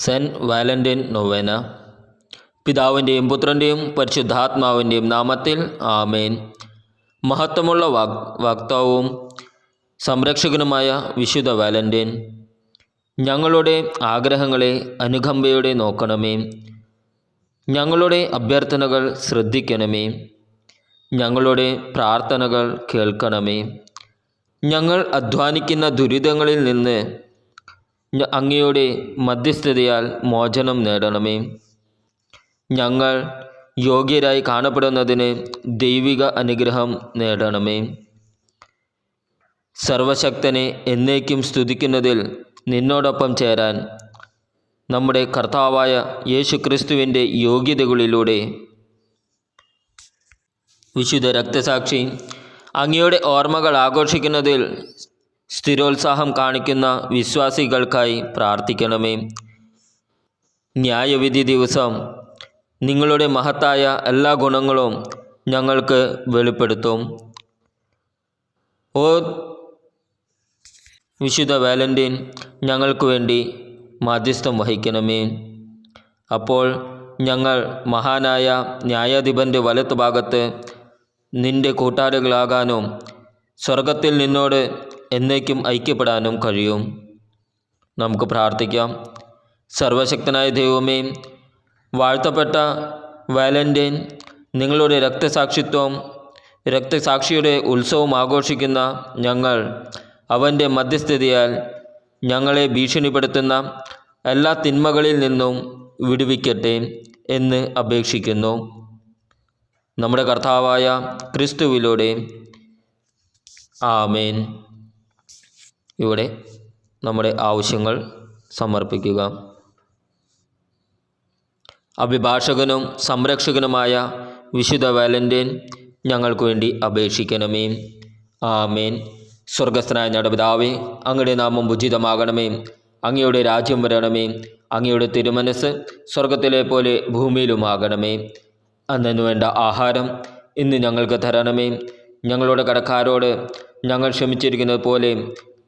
Saint Valentine നൊവേന. പിതാവിന്റെയും പുത്രന്റെയും പരിശുദ്ധാത്മാവിന്റെയും നാമത്തിൽ ആമേൻ. മഹത്വമുള്ള വാഗ് വാക്താവും സംരക്ഷകനുമായ വിശുദ്ധ വാലന്റൈൻ. ഞങ്ങളുടെ ആഗ്രഹങ്ങളെ അനുകമ്പയോടെ നോക്കണമേ. ഞങ്ങളുടെ അഭ്യർത്ഥനകൾ ശ്രദ്ധിക്കണമേ. ഞങ്ങളുടെ പ്രാർത്ഥനകൾ കേൾക്കണമേ. ഞങ്ങൾ അധ്വാനിക്കുന്ന ദുരിതങ്ങളിൽ നിന്ന് അങ്ങയുടെ മധ്യസ്ഥതയാൽ മോചനം നേടണമേ. ഞങ്ങൾ യോഗ്യരായി കാണപ്പെടുന്നതിന് ദൈവിക അനുഗ്രഹം നേടണമേ. സർവശക്തനെ എന്നേക്കും സ്തുതിക്കുന്നതിൽ നിന്നോടൊപ്പം ചേരാൻ നമ്മുടെ കർത്താവായ യേശു ക്രിസ്തുവിന്റെ യോഗ്യതകളിലൂടെ വിശുദ്ധ രക്തസാക്ഷി അങ്ങയുടെ ഓർമ്മകൾ ആഘോഷിക്കുന്നതിൽ സ്ഥിരോത്സാഹം കാണിക്കുന്ന വിശ്വാസികൾക്കായി പ്രാർത്ഥിക്കണമേ. ന്യായവിധി ദിവസം നിങ്ങളുടെ മഹത്തായ എല്ലാ ഗുണങ്ങളും ഞങ്ങൾക്ക് വെളിപ്പെടുത്തും. ഓ വിശുദ്ധ വാലന്റൈൻ ഞങ്ങൾക്ക് വേണ്ടി മാധ്യസ്ഥം വഹിക്കണമേ. അപ്പോൾ ഞങ്ങൾ മഹാനായ ന്യായാധിപന്റെ വലത്ത് ഭാഗത്ത് നിന്റെ കൂട്ടാളികളാകാനും സ്വർഗത്തിൽ നിന്നോട് എന്നേക്കും ഐക്യപ്പെടാനും കഴിയും. നമുക്ക് പ്രാർത്ഥിക്കാം. സർവശക്തനായ ദൈവമേ വാഴ്ത്തപ്പെട്ട വാലന്റൈൻ നിങ്ങളുടെ രക്തസാക്ഷിത്വം രക്തസാക്ഷിയുടെ ഉത്സവം ആഘോഷിക്കുന്ന ഞങ്ങൾ അവന്റെ മധ്യസ്ഥിതിയാൽ ഞങ്ങളെ ഭീഷണിപ്പെടുത്തുന്ന എല്ലാ തിന്മകളിൽ നിന്നും വിടുവിക്കട്ടെ എന്ന് അപേക്ഷിക്കുന്നു. നമ്മുടെ കർത്താവായ ക്രിസ്തുവിലൂടെ. ആമേൻ. ഇവിടെ നമ്മുടെ ആവശ്യങ്ങൾ സമർപ്പിക്കുക. അഭിഭാഷകനും സംരക്ഷകനുമായ വിശുദ്ധ വാലന്റൈൻ ഞങ്ങൾക്ക് വേണ്ടി അപേക്ഷിക്കണമേ. ആമേൻ. സ്വർഗസ്ഥനായ നടപിതാവേ അങ്ങയുടെ നാമം ഉചിതമാകണമേ. അങ്ങയുടെ രാജ്യം വരണമേ. അങ്ങയുടെ തിരുമനസ് സ്വർഗത്തിലെ പോലെ ഭൂമിയിലുമാകണമേ. അന്നു വേണ്ട ആഹാരം ഇന്ന് ഞങ്ങൾക്ക് തരണമേ. ഞങ്ങളുടെ കടക്കാരോട് ഞങ്ങൾ ക്ഷമിച്ചിരിക്കുന്നത് പോലെ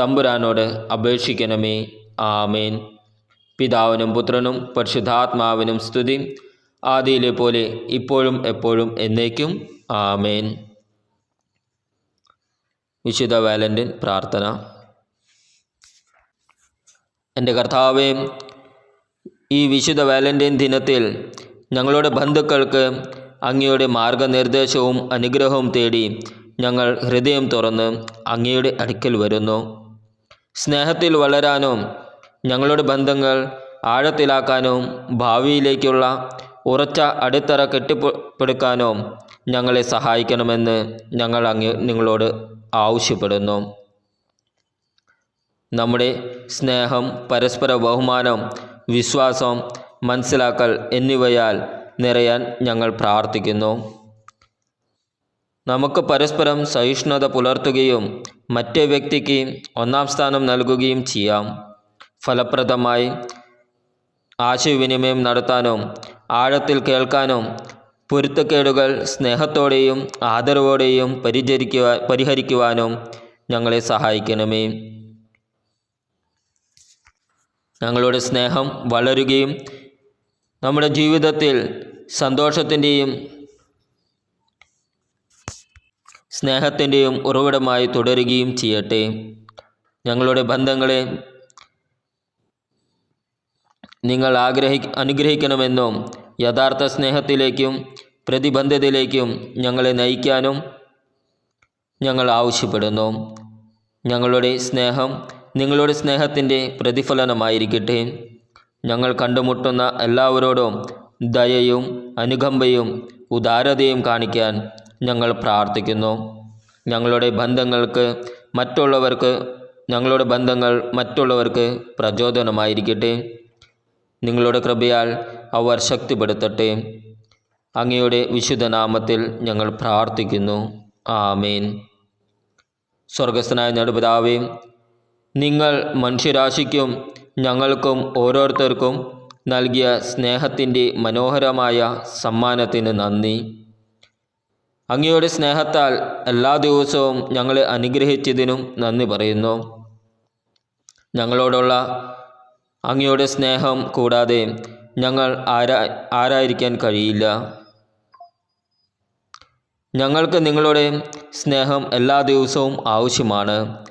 തമ്പുരാനോട് അപേക്ഷിക്കണമേ. ആമേൻ. പിതാവിനും പുത്രനും പരിശുദ്ധാത്മാവിനും സ്തുതി. ആദിയിലെ പോലെ ഇപ്പോഴും എപ്പോഴും എന്നേക്കും. ആമേൻ. വിശുദ്ധ വാലന്റൈൻ പ്രാർത്ഥന. എന്റെ കർത്താവേ ഈ വിശുദ്ധ വാലന്റൈൻ ദിനത്തിൽ ഞങ്ങളുടെ ബന്ധുക്കൾക്ക് അങ്ങയുടെ മാർഗനിർദ്ദേശവും അനുഗ്രഹവും തേടി ഞങ്ങൾ ഹൃദയം തുറന്ന് അങ്ങയുടെ അടുക്കൽ വരുന്നു. സ്നേഹത്തിൽ വളരാനും ഞങ്ങളുടെ ബന്ധങ്ങൾ ആഴത്തിലാക്കാനും ഭാവിയിലേക്കുള്ള ഉറച്ച അടിത്തറ കെട്ടിപ്പടുക്കാനും ഞങ്ങളെ സഹായിക്കണമെന്ന് ഞങ്ങൾ അങ്ങ് നിങ്ങളോട് ആവശ്യപ്പെടുന്നു. നമ്മുടെ സ്നേഹം പരസ്പര ബഹുമാനം വിശ്വാസം മനസ്സിലാക്കൽ എന്നിവയാൽ നിറയാൻ ഞങ്ങൾ പ്രാർത്ഥിക്കുന്നു. നമുക്ക് പരസ്പരം സഹിഷ്ണുത പുലർത്തുകയും മറ്റേ വ്യക്തിക്ക് ഒന്നാം സ്ഥാനം നൽകുകയും ചെയ്യാം. ഫലപ്രദമായി ആശയവിനിമയം നടത്താനും ആഴത്തിൽ കേൾക്കാനും പൊരുത്തക്കേടുകൾ സ്നേഹത്തോടെയും ആദരവോടെയും പരിചരിക്കുവാ പരിഹരിക്കുവാനും ഞങ്ങളെ സഹായിക്കണമേ. ഞങ്ങളുടെ സ്നേഹം വളരുകയും നമ്മുടെ ജീവിതത്തിൽ സന്തോഷത്തിന്റെയും സ്നേഹത്തിന്റെയും ഉറവിടമായി തുടരുകയും ചെയ്യട്ടെ. ഞങ്ങളുടെ ബന്ധങ്ങളെ നിങ്ങൾ ആഗ്രഹി അനുഗ്രഹിക്കണമെന്നും യഥാർത്ഥ സ്നേഹത്തിലേക്കും പ്രതിബന്ധത്തിലേക്കും ഞങ്ങളെ നയിക്കാനും ഞങ്ങൾ ആവശ്യപ്പെടുന്നു. ഞങ്ങളുടെ സ്നേഹം നിങ്ങളുടെ സ്നേഹത്തിന്റെ പ്രതിഫലനമായിരിക്കട്ടെ. ഞങ്ങൾ കണ്ടുമുട്ടുന്ന എല്ലാവരോടും ദയയും അനുകമ്പയും ഉദാരതയും കാണിക്കാൻ ഞങ്ങൾ പ്രാർത്ഥിക്കുന്നു. ഞങ്ങളുടെ ബന്ധങ്ങൾക്ക് മറ്റുള്ളവർക്ക് ഞങ്ങളുടെ ബന്ധങ്ങൾ മറ്റുള്ളവർക്ക് പ്രചോദനമായിരിക്കട്ടെ. നിങ്ങളുടെ കൃപയാൽ അവർ ശക്തിപ്പെടുത്തട്ടെ. അങ്ങയുടെ വിശുദ്ധനാമത്തിൽ ഞങ്ങൾ പ്രാർത്ഥിക്കുന്നു. ആമേൻ. സ്വർഗസ്ഥനായ നടുപിതാവേ നിങ്ങൾ മനുഷ്യരാശിക്കും ഞങ്ങൾക്കും ഓരോരുത്തർക്കും നൽകിയ സ്നേഹത്തിന്റെ മനോഹരമായ സമ്മാനത്തിന് നന്ദി. അങ്ങയുടെ സ്നേഹത്താൽ എല്ലാ ദിവസവും ഞങ്ങളെ അനുഗ്രഹിച്ചതിനും നന്ദി പറയുന്നു. ഞങ്ങളോടുള്ള അങ്ങയുടെ സ്നേഹം കൂടാതെ ഞങ്ങൾ ആരാ ആരായിരിക്കാൻ കഴിയില്ല. ഞങ്ങൾക്ക് നിങ്ങളുടെ സ്നേഹം എല്ലാ ദിവസവും ആവശ്യമാണ്.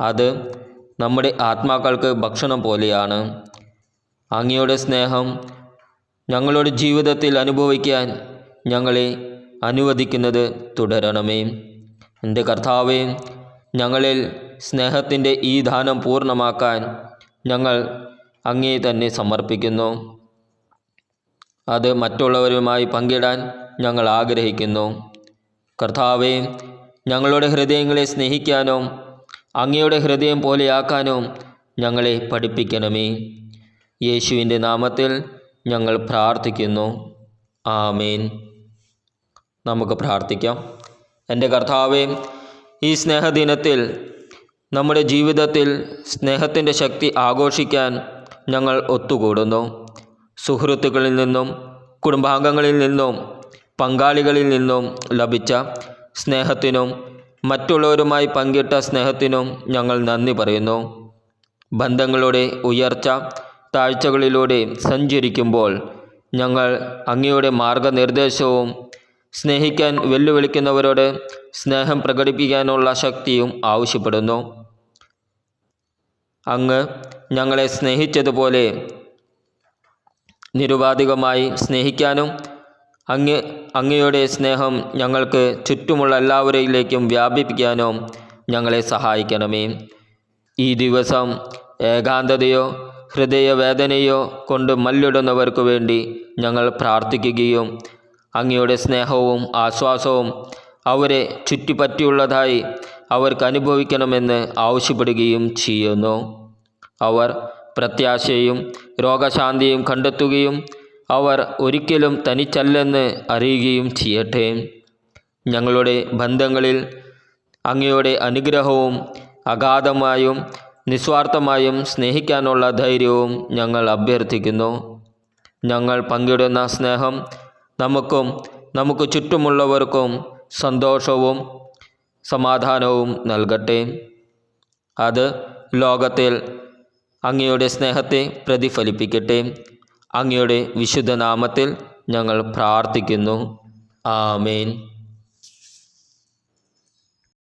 അത് നമ്മുടെ ആത്മാക്കൾക്ക് ഭക്ഷണം പോലെയാണ്. അങ്ങയുടെ സ്നേഹം ഞങ്ങളുടെ ജീവിതത്തിൽ അനുഭവിക്കാൻ ഞങ്ങളെ അനുവദിക്കുന്നത് തുടരണമേ. എന്റെ കർത്താവേ ഞങ്ങളിൽ സ്നേഹത്തിന്റെ ഈ ദാനം പൂർണമാക്കാൻ ഞങ്ങൾ അങ്ങേ തന്നെ സമർപ്പിക്കുന്നു. അത് മറ്റുള്ളവരുമായി പങ്കിടാൻ ഞങ്ങൾ ആഗ്രഹിക്കുന്നു. കർത്താവെ ഞങ്ങളുടെ ഹൃദയങ്ങളെ സ്നേഹിക്കാനോ അങ്ങയുടെ ഹൃദയം പോലെയാക്കാനോ ഞങ്ങളെ പഠിപ്പിക്കണമേ. യേശുവിന്റെ നാമത്തിൽ ഞങ്ങൾ പ്രാർത്ഥിക്കുന്നു. ആമേൻ. നമുക്ക് പ്രാർത്ഥിക്കാം. എന്റെ കർത്താവെ ഈ സ്നേഹദിനത്തിൽ നമ്മുടെ ജീവിതത്തിൽ സ്നേഹത്തിന്റെ ശക്തി ആഘോഷിക്കാൻ ഞങ്ങൾ ഒത്തുകൂടുന്നു. സുഹൃത്തുക്കളിൽ നിന്നും കുടുംബാംഗങ്ങളിൽ നിന്നും പങ്കാളികളിൽ നിന്നും ലഭിച്ച സ്നേഹത്തിനും മറ്റുള്ളവരുമായി പങ്കിട്ട സ്നേഹത്തിനും ഞങ്ങൾ നന്ദി പറയുന്നു. ബന്ധങ്ങളുടെ ഉയർച്ച താഴ്ചകളിലൂടെ സഞ്ചരിക്കുമ്പോൾ ഞങ്ങൾ അങ്ങയുടെ മാർഗനിർദ്ദേശവും സ്നേഹിക്കാൻ വെല്ലുവിളിക്കുന്നവരോട് സ്നേഹം പ്രകടിപ്പിക്കാനുള്ള ശക്തിയും ആവശ്യപ്പെടുന്നു. അങ്ങ് ഞങ്ങളെ സ്നേഹിച്ചതുപോലെ നിരുപാധികമായി സ്നേഹിക്കാനും അങ്ങ് അങ്ങയുടെ സ്നേഹം ഞങ്ങൾക്ക് ചുറ്റുമുള്ള എല്ലാവരിലേക്കും വ്യാപിപ്പിക്കാനും ഞങ്ങളെ സഹായിക്കണമേ. ഈ ദിവസം ഏകാന്തതയോ ഹൃദയവേദനയോ കൊണ്ട് മല്ലിടുന്നവർക്ക് വേണ്ടി ഞങ്ങൾ പ്രാർത്ഥിക്കുകയും അങ്ങയുടെ സ്നേഹവും ആശ്വാസവും അവരെ ചുറ്റിപ്പറ്റിയുള്ളതായി അവർക്ക് അനുഭവിക്കണമെന്ന് ആവശ്യപ്പെടുകയും ചെയ്യുന്നു. അവർ പ്രത്യാശയും രോഗശാന്തിയും കണ്ടെത്തുകയും അവർ ഒരിക്കലും തനിച്ചല്ലെന്ന് അറിയുകയും ചെയ്യട്ടെ. ഞങ്ങളുടെ ബന്ധങ്ങളിൽ അങ്ങയുടെ അനുഗ്രഹവും അഗാധമായും നിസ്വാർത്ഥമായും സ്നേഹിക്കാനുള്ള ധൈര്യവും ഞങ്ങൾ അഭ്യർത്ഥിക്കുന്നു. ഞങ്ങൾ പങ്കിടുന്ന സ്നേഹം നമുക്കും നമുക്ക് ചുറ്റുമുള്ളവർക്കും സന്തോഷവും സമാധാനവും നൽകട്ടെ. അത് ലോകത്തിൽ അങ്ങയുടെ സ്നേഹത്തെ പ്രതിഫലിപ്പിക്കട്ടെ. അങ്ങയുടെ വിശുദ്ധ നാമത്തിൽ ഞങ്ങൾ പ്രാർത്ഥിക്കുന്നു. ആമേൻ.